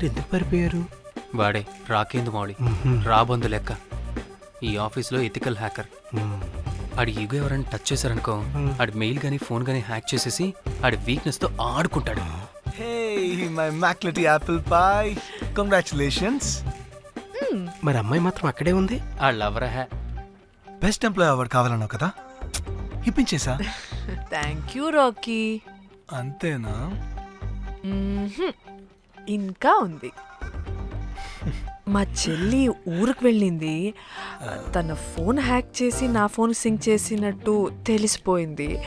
అందరు ఎందుకు పారిపోయారు? వాడే రాకేందు మౌళి రాబందు లెక్క. ఈ ఆఫీస్లో ఎథికల్ హ్యాకర్. ఆడి ఈగో ఎవరైనా టచ్ చేశారనుకో ఆడి మెయిల్ కానీ ఫోన్ కానీ హ్యాక్ చేసేసి ఆడి వీక్నెస్తో ఆడుకుంటాడు. Hey, my McLetty apple pie. Congratulations. మరి అమ్మాయి మాత్రం అక్కడే ఉంది? ఆ లవర్ హ్యా బెస్ట్ ఎంప్లాయ్ అవార్డు కావాలన్నావు కదా? ఇప్పించేసా. థ్యాంక్ యూ రాకీ అంతేనా. ఇంకా ఉంది. మా చెల్లి ఊరికి వెళ్ళింది. తన ఫోన్ హ్యాక్ చేసి నా ఫోన్ సింక్ చేసినట్టు తెలిసిపోయింది.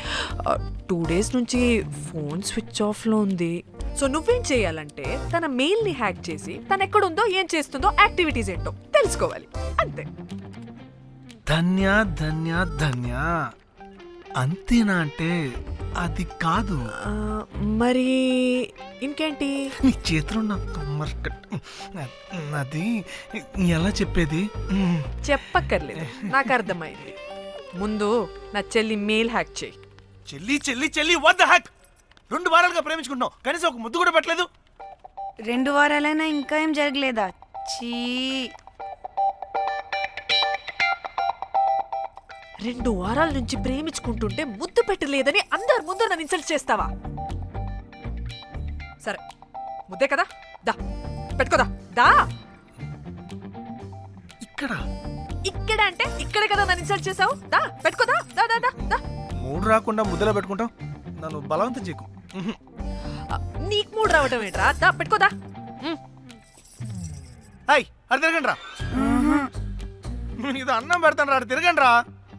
టూ డేస్ నుంచి ఫోన్ స్విచ్ ఆఫ్లో ఉంది. సో నువ్వేం చేయాలంటే తన మెయిల్ని హ్యాక్ చేసి తను ఎక్కడుందో ఏం చేస్తుందో యాక్టివిటీస్ ఏంటో తెలుసుకోవాలి. అంతే. ధన్య ధన్య ధన్య. అంతేనా అంటే అది కాదు. మరి ఇంకేంటి? నీ చేతిలో నా కమ్మర్ కట్ అది ఎలా చెప్పేది? చెప్పక్కర్లేదు నాకు అర్థమైంది. ముందు నా చెల్లి మెయిల్ హ్యాక్ చేయి. చెల్లి చెల్లి చెల్లి వద్ద హ్యాక్ రెండు వారాలుగా ప్రేమించుకుంటున్నావు కనీసం ఒక ముద్దు కూడా పెట్టలేదు. రెండు వారాలైనా ఇంకా ఏం జరగలేదా? చీ. రెండు వారాల నుంచి ప్రేమించుకుంటుంటే ముద్దు పెట్టలేదని అందరి ముందు నన్ను ఇన్సల్ట్ చేస్తావా? సరే ముద్దే కదా? దా పెట్టుకోదా? దా! ఇక్కడ? ఇక్కడ అంటే ఇక్కడే కదా నన్ను ఇన్సల్ట్ చేసావు? దా పెట్టుకోదా? దా దా దా దా. మూడు రాకుండా ముద్దలో పెట్టుకుంటాం నన్ను బలవంతం చేయకు. ఉహు. ఆ, నీకు మూడు రావటం ఏంట్రా? దా పెట్టుకోదా? ఉమ్. హాయ్ అది తిరగండి రా ఇది అన్నం పెడతాను రా తిరగండి రా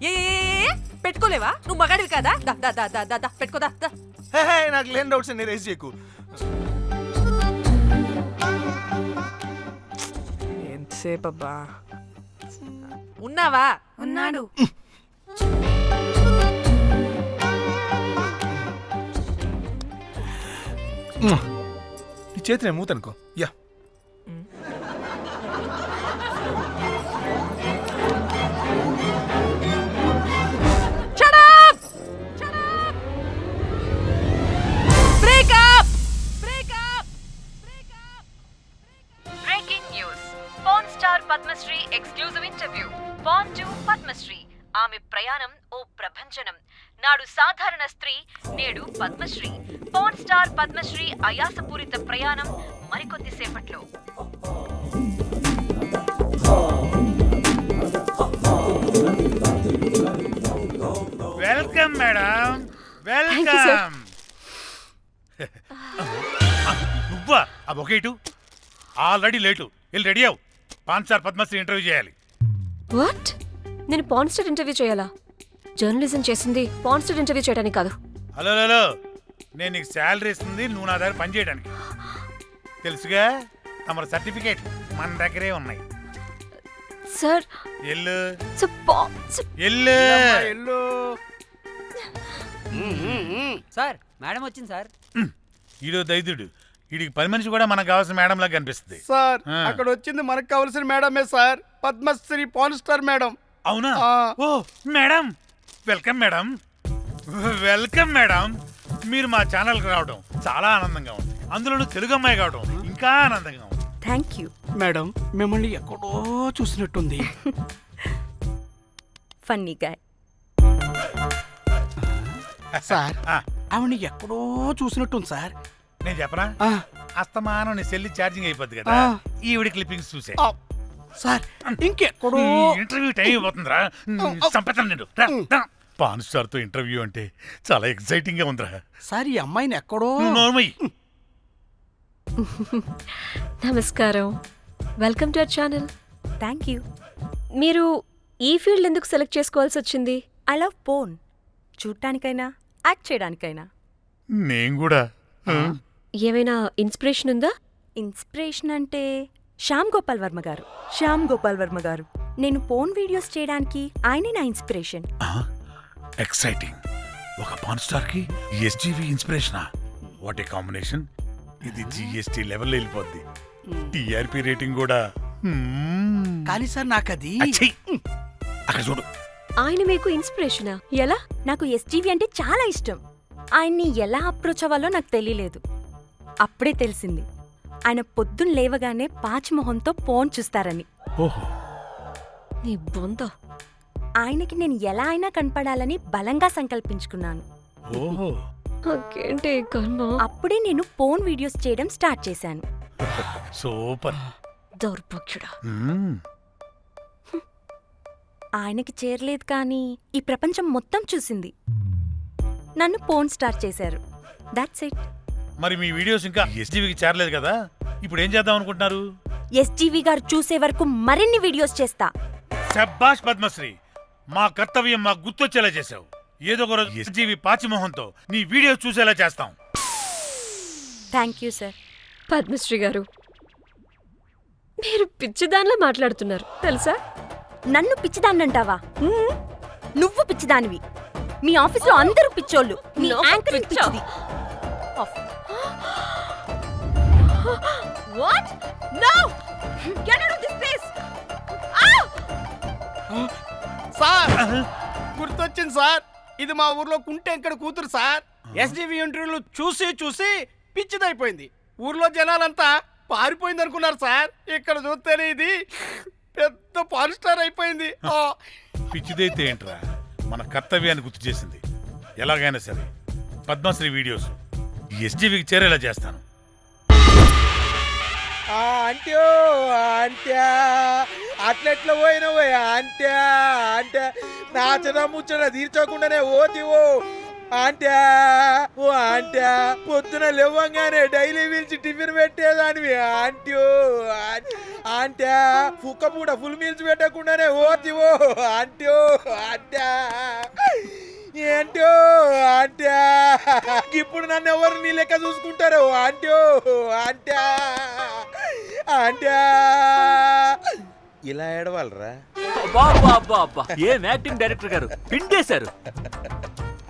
ఏ ఏ, ఏ, ఏ, పెట్టుకోలేవా? నువ్వు మగాడివి కదా? దా దా దా దా దా దా పెట్టుకోదా దా హే హే నాకు లేని డౌట్స్ అన్ని రేస్ చేయకు. ఎంతసేపు అబ్బా ఉన్నావా? ఉన్నాడు. చేతి నేను మూతనుకో. యా. ఆమె ప్రయాణం ఓ ప్రభంజనం. నాడు సాధారణ స్త్రీ నేడు పద్మశ్రీ. పాన్ స్టార్ పద్మశ్రీ అయాసపూరిత ప్రయాణం మరికొద్ది సేపట్లో. Welcome madam. వెల్కమ్. నువ్వా? ఇటు. Already late. వెళ్ళి రెడీ అవు పాన్ సార్ పద్మశ్రీ ఇంటర్వ్యూ చేయాలి. వాట్ నేను పాన్స్టర్ ఇంటర్వ్యూ చేయాలా? జర్నలిజం చేసింది పాన్స్టర్ ఇంటర్వ్యూ చేయడానికి కాదు. హలో హలో నేను నీకు శాలరీ ఇస్తుంది నువ్వు నా దగ్గర పని చేయడానికి. తెలుసుగా? తమర సర్టిఫికేట్ మన దగ్గరే ఉన్నాయి. సార్ ఎల్లు. ఎల్లు. ఎల్లు. సార్ మేడం వచ్చింది సార్. ఈడో దైదుడు వీడికి పని మనిషి కూడా మనకు కావాల్సిన మేడం లాగా కనిపిస్తుంది. సార్. అక్కడ వచ్చింది మనకు కావాల్సిన మేడమే sir. Padmashri pan star madam. అవునా. ఓ madam. Welcome madam. Welcome madam. మీరు మా ఛానల్కి రావడం చాలా ఆనందంగా ఉంది. అందులోనూ తెలుగు అమ్మాయి కావడం ఇంకా ఆనందంగా ఉంది. Thank you. మేడం మిమ్మల్ని ఎక్కడో చూసినట్టుంది. Funny guy. సార్ ఆవిడ ఎక్కడో చూసినట్టుంది సార్. నేను చెప్పనా? ఆ, అస్తమానం నీ సెల్లి ఛార్జింగ్ అయిపోద్ది కదా. ఈవిడ క్లిప్పింగ్స్ చూసే. సార్ ఇంకెక్కడో ఇంటర్వ్యూ టైం అయిపోతుందిరా. సంపతం నేను రా, రా. పాన్ స్టార్తో ఇంటర్వ్యూ అంటే చాలా ఎక్సైటింగ్గా ఉందిరా. సార్ ఈ అమ్మాయిని ఎక్కడో. నోర్మయ్యి నమస్కారం. Welcome to our channel thank you మీరు ఈ ఫీల్డ్ ఎందుకు సెలెక్ట్ చేసుకోవాల్సి వచ్చింది? ఐ లవ్ పోన్ చూడటానికైనా యాక్ట్ చేయడానికైనా. నేను కూడా. ఏమైనా ఇన్స్పిరేషన్ ఉందా? ఇన్స్పిరేషన్ అంటే శ్యామ్ గోపాల్ వర్మ గారు. శ్యామ్ గోపాల్ వర్మ గారు. నేను పోన్ వీడియోస్ చేయడానికి ఆయనే నా ఇన్స్పిరేషన్. ఎక్సైటింగ్. ఒక పాన్ స్టార్కి ఎస్జీవి ఇన్స్పిరేషనా? What a combination. ఇది జిఎస్టీ లెవెల్ వెళ్ళిపోద్ది. టిఆర్పి రేటింగ్ కూడా. కానీ సార్ నాకు అది అచ్చీ! అక్కడ చూడు. ఆయన మీకు ఇన్స్పిరేషనా? ఎలా? నాకు ఎస్టీవీ అంటే చాలా ఇష్టం. ఆయన్ని ఎలా అప్రోచ్ అవ్వాలో నాకు తెలియలేదు. అప్పుడే తెలిసింది. ఆయన పొద్దున్న లేవగానే పాచిమొహంతో ఫోన్ చూస్తారని. ఓహో. నీ బొంద ఆయనకి నేను ఎలా అయినా కనపడాలని బలంగా సంకల్పించుకున్నాను. ఓహో. నాకేంటి ఈ కర్మ? అప్పుడే నేను ఫోన్ వీడియోస్ చేయడం స్టార్ట్ చేశాను. సూపర్. దౌర్భాగ్యుడా. మ్మ్. ఆయనకి చేరలేదు కానీ ఈ ప్రపంచం మొత్తం చూసింది. నన్ను ఫోన్ స్టార్ట్ చేశారు. దాట్స్ ఇట్ మరి మీ వీడియోస్ ఇంకా ఎస్టీవీకి చేరలేదు కదా? ఇప్పుడు ఏం చేద్దాం అనుకుంటున్నారు? ఎస్టీవీ గారు చూసే వరకు మరిన్ని వీడియోస్ చేస్తా. శబ్బాష్ పద్మశ్రీ మా కర్తవ్యం మాకు గుర్తొచ్చేలా చేసావు ఏదో ఒక రోజు ఎస్జీవి పాచిమోహంతో నీ వీడియో చూసేలా చేస్తాం. థ్యాంక్ యూ సార్ పద్మశ్రీ గారు మీరు పిచ్చిదానిలా మాట్లాడుతున్నారు తెలుసా? నన్ను పిచ్చిదాన్నంటావా. నువ్వు పిచ్చిదానివి. మీ ఆఫీస్లో అందరూ పిచ్చోళ్ళు. నీ నాకు యాంకరింగ్ పిచ్చా? పిచ్చిది. What no get out of this place sir గుర్తొచ్చింది సార్ ఇది మా ఊర్లో కుంటెంకడ కూతురు సార్ ఎస్డివి ఇంటర్వ్యూలు చూసి చూసి పిచ్చిదైపోయింది. ఊర్లో జనాలంతా పారిపోయింది అనుకున్నారు సార్ ఇక్కడ చూస్తేనే ఇది పెద్ద పాన్ స్టార్ అయిపోయింది. ఆ. పిచ్చిదైతే ఏంట్రా? మన కర్తవ్యాన్ని గుర్తు చేసింది. ఎలాగైనా సరే. పద్మశ్రీ వీడియోస్. ఎస్జీవికి చేరేలా చేస్తాను. అంట్యో అంట్యా అట్లెట్లా పోయినావు అంట్యా అంటే నాచన ముచ్చట తీర్చకుండానే ఓతివో. అంట్యా ఓ అంట్యా పొద్దున లేవంగానే డైలీ పిలిచి టిఫిన్ పెట్టేదానివి ఆంట్యో అంట్యా కుక్క పూట ఫుల్ మీల్స్ పెట్టకుండానే ఓతివో అంట్యో అంట్యా. ఏంటో అంట్యా ఇప్పుడు నన్ను ఎవరు నీ లెక్క చూసుకుంటారు? అంట్యో అంట్యా అంట్యా ఇలా ఏడవాలరా? అబ్బా అబ్బా అబ్బా ఏం యాక్టింగ్ డైరెక్టర్ గారు? పిండేశారు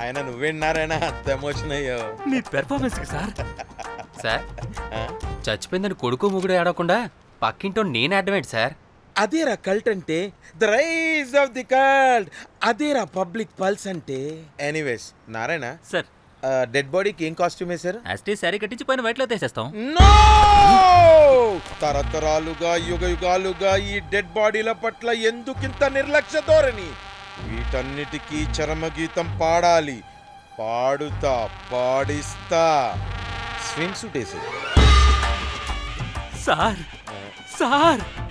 ఆయన నువ్వేనారాయణ అంత ఎమోషన్ అయ్యో. మీ పెర్ఫార్మెన్స్కి సార్. సార్ చచ్చిపోయిందని కొడుకు ముగుడు ఏడవకుండా పక్కింటో నేను అడ్డమేంటి సార్. అదేరా కల్ట్ అంటే? The rise of the cult అదేరా పబ్లిక్ పల్స్ అంటే? Anyways Narayana sir. డెడ్ బాడీకి ఏం కాస్ట్యూమ్ వేశారు? యాస్టీ శారీ కట్టించి పైన వైట్లో తీసేస్తాం. నో తరతరాలుగా యుగ యుగాలుగా ఈ డెడ్ బాడీల పట్ల ఎందుకింత నిర్లక్ష్య ధోరణి? వీటన్నిటికీ చరమగీతం పాడాలి. పాడుతా పాడిస్తా. స్విమ్ సూట్ వేసి sir sir.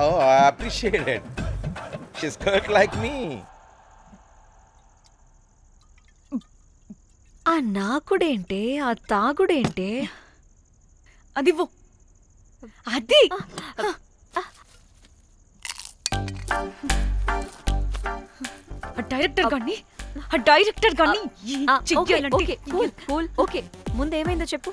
oh appreciated skirt like me ఆ నాకుడేంటే ఆ తాగుడేంటే? అది. అది! ఆ డైరెక్టర్ గాని ఆ డైరెక్టర్ గాని ఓకే కూల్. కూల్ ఓకే ముందు ఏమైందో చెప్పు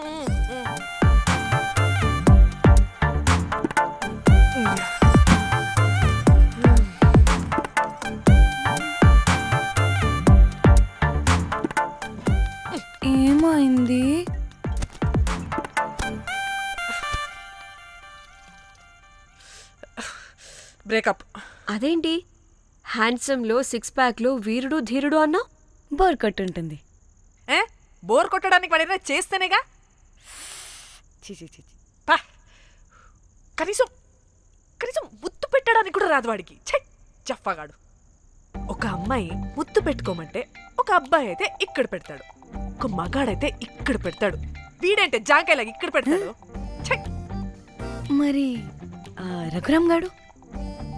అదేంటి? హ్యాండ్సమ్లో సిక్స్ ప్యాక్లో వీరుడు ధీరుడు అన్నా? బోర్ ఉంటుంది ఏ? బోర్ కొట్టడానికి వాడైనా చేస్తేనేగా? చీ చీ చీ చీ. పా. కనీసం కనీసం ముత్తు పెట్టడానికి కూడా రాదు వాడికి. ఛై చెప్పగాడు ఒక అమ్మాయి ముత్తు పెట్టుకోమంటే ఒక అబ్బాయి అయితే ఇక్కడ పెడతాడు. ఒక మగాడైతే ఇక్కడ పెడతాడు. వీడంటే జాంకాయలాగా ఇక్కడ పెడతాడు? ఛై. మరి ఆ, రఘురామ్ గాడు?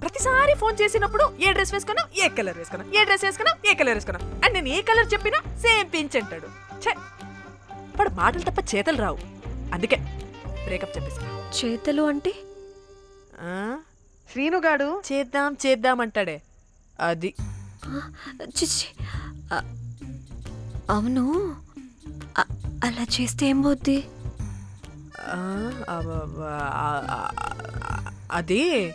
ప్రతిసారి ఫోన్ చేసినప్పుడు ఏ డ్రెస్ వేసుకున్నావు ఏ కలర్ వేసుకున్నావు ఏ డ్రెస్ వేసుకున్నావు ఏ కలర్ వేసుకున్నావు అండ్ నేను ఏ కలర్ చెప్పినా సేమ్ పించ్ అంటాడు. ఛే! వాడు మాటలు తప్ప చేతలు రావు. అందుకే బ్రేకప్ చెప్పేసి చేతలు అంటే? శ్రీనుగాడు చేద్దాం చేద్దాం అంటాడే. అది. అవును. అలా చేస్తే ఏం పోద్ది? ఆ, అబ్బబ్బ, ఆ, ఆ, ఆ, అది.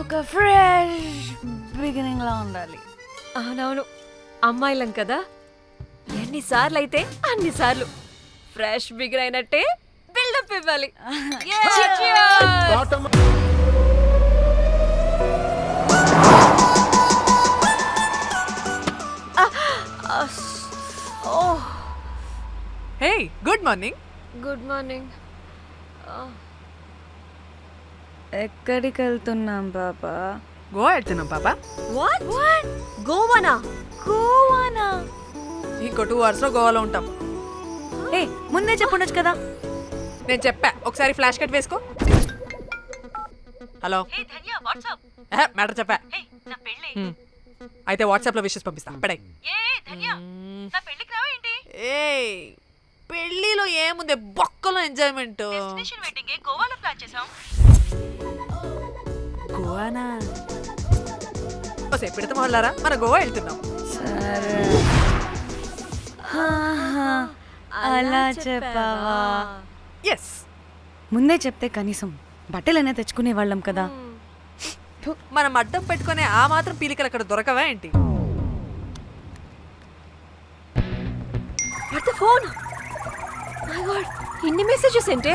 ఒక ఫ్రెష్ బిగినింగ్ లా ఉండాలి. అవునవును. అమ్మాయిలం కదా. ఎన్నిసార్లు అయితే అన్నిసార్లు ఫ్రెష్ బిగర్ అయినట్టే బిల్డప్ ఇవ్వాలి! Hey good morning good morning ఎక్కడికి వెళ్తున్నాం పాపా గోవా వెళ్తున్నాం పాపా వాట్ వాట్ గోవానా? గోవానా? ఇంకో టూ అవర్స్లో గోవాలో ఉంటాం. ఏ ముందే చెప్పుండొచ్చు కదా. నేను చెప్పా. ఒకసారి ఫ్లాష్ కట్ వేసుకో. హలో. మ్యాటర్ చెప్పా. హ్మ్. అయితే వాట్సాప్లో విషెస్ పంపిస్తా. పడాయి. ఏ పెళ్ళిలో ఏముంది? బొక్కలో ఎంజాయ్మెంట్ గోవానా? ఓ పెడతాం వాళ్ళారా మన గోవా వెళ్తున్నాం. సరే. అలా చెప్పావా? ఎస్ ముందే చెప్తే కనీసం బట్టలైనా తెచ్చుకునే వాళ్ళం కదా. మనం అడ్డం పెట్టుకునే ఆ మాత్రం పీలికలు అక్కడ దొరకవా ఏంటి? ఫోన్ మై గాడ్ ఇన్ని మెసేజెస్ ఏంటే?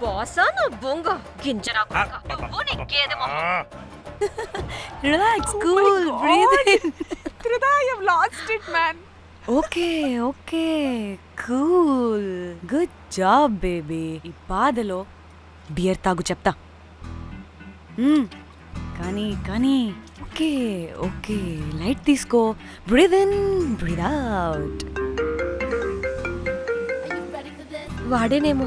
బాసా నా బొంగ గింజరా నువ్వు నీ గేదె relax cool breathe in lost it man okay okay cool good job baby ఈ బాధలో బియర్ తాగు చెప్తా. కానీ కానీ ఓకే ఓకే లైట్ తీసుకో breathe in breathe out వాడేనేమో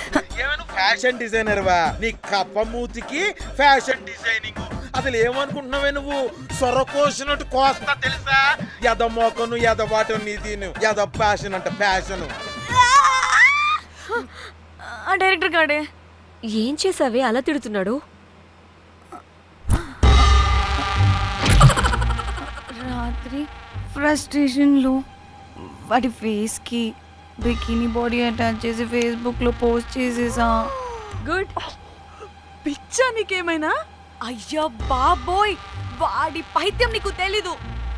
fashion designer వా. నీ కప్ప మూతికి ఫ్యాషన్ డిజైనింగ్. అసలు ఏమనుకుంటున్నావే నువ్వు? సొర కోసినట్టు కోస్తా తెలుసా? ఎద మోకను ఎద వాటను నీ దీని. ఎద ఫ్యాషన్ అంట ఫ్యాషన్ ఆ డైరెక్టర్ గాడే. ఏం చేసావే? అలా తిడుతున్నాడు. రాత్రి ఫ్రస్ట్రేషన్లో వాడి ఫేస్కి బికినీ బాడీ అటాచ్ చేసి ఫేస్బుక్లో పోస్ట్ చేసేసా. గుడ్. పిచ్చా నీకేమైనా? అయ్యా బాబోయ్ వాడి పైత్యం నీకు తెలీదు.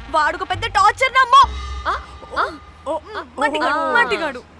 వాడు ఒక పెద్ద టార్చర్ నమ్మో. మట్టిగాడు